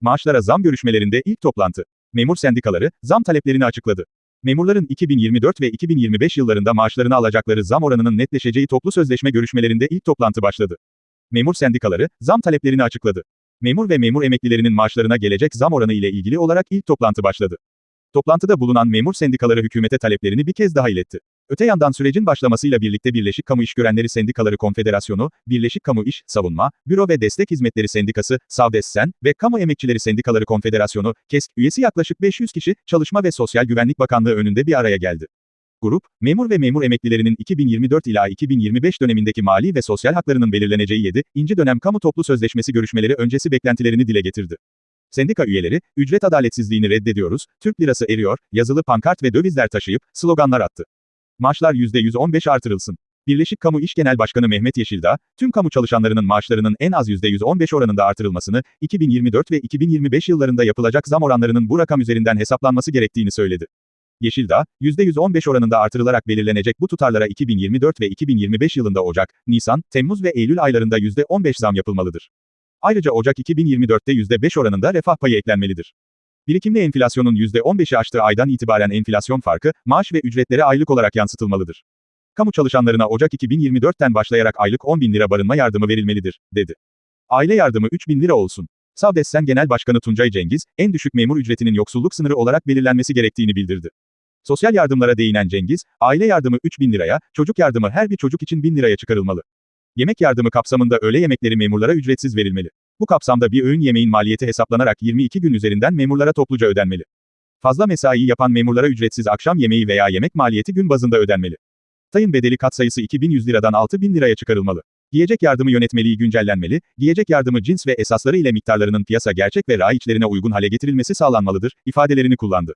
Maaşlara zam görüşmelerinde ilk toplantı. Memur sendikaları, zam taleplerini açıkladı. Memurların 2024 ve 2025 yıllarında maaşlarını alacakları zam oranının netleşeceği toplu sözleşme görüşmelerinde ilk toplantı başladı. Memur sendikaları, zam taleplerini açıkladı. Memur ve memur emeklilerinin maaşlarına gelecek zam oranı ile ilgili olarak ilk toplantı başladı. Toplantıda bulunan memur sendikaları hükümete taleplerini bir kez daha iletti. Öte yandan sürecin başlamasıyla birlikte Birleşik Kamu İşgörenleri Sendikaları Konfederasyonu, Birleşik Kamu İş, Savunma, Büro ve Destek Hizmetleri Sendikası, Savdessen ve Kamu Emekçileri Sendikaları Konfederasyonu, KESK, üyesi yaklaşık 500 kişi, Çalışma ve Sosyal Güvenlik Bakanlığı önünde bir araya geldi. Grup, memur ve memur emeklilerinin 2024 ila 2025 dönemindeki mali ve sosyal haklarının belirleneceği 7. inci dönem kamu toplu sözleşmesi görüşmeleri öncesi beklentilerini dile getirdi. Sendika üyeleri, ücret adaletsizliğini reddediyoruz, Türk lirası eriyor, yazılı pankart ve dövizler taşıyıp, sloganlar attı. Maaşlar %115 artırılsın. Birleşik Kamu İş Genel Başkanı Mehmet Yeşildağ, tüm kamu çalışanlarının maaşlarının en az %115 oranında artırılmasını, 2024 ve 2025 yıllarında yapılacak zam oranlarının bu rakam üzerinden hesaplanması gerektiğini söyledi. Yeşildağ, %115 oranında artırılarak belirlenecek bu tutarlara 2024 ve 2025 yılında Ocak, Nisan, Temmuz ve Eylül aylarında %15 zam yapılmalıdır. Ayrıca Ocak 2024'te %5 oranında refah payı eklenmelidir. Birikimli enflasyonun %15'i aştığı aydan itibaren enflasyon farkı, maaş ve ücretlere aylık olarak yansıtılmalıdır. Kamu çalışanlarına Ocak 2024'ten başlayarak aylık 10 bin lira barınma yardımı verilmelidir, dedi. Aile yardımı 3 bin lira olsun. Savdessen Genel Başkanı Tuncay Cengiz, en düşük memur ücretinin yoksulluk sınırı olarak belirlenmesi gerektiğini bildirdi. Sosyal yardımlara değinen Cengiz, aile yardımı 3 bin liraya, çocuk yardımı her bir çocuk için 1000 liraya çıkarılmalı. Yemek yardımı kapsamında öğle yemekleri memurlara ücretsiz verilmeli. Bu kapsamda bir öğün yemeğin maliyeti hesaplanarak 22 gün üzerinden memurlara topluca ödenmeli. Fazla mesai yapan memurlara ücretsiz akşam yemeği veya yemek maliyeti gün bazında ödenmeli. Tayın bedeli katsayısı 2100 liradan 6000 liraya çıkarılmalı. Giyecek yardımı yönetmeliği güncellenmeli, giyecek yardımı cins ve esasları ile miktarlarının piyasa gerçek ve raiçlerine uygun hale getirilmesi sağlanmalıdır, ifadelerini kullandı.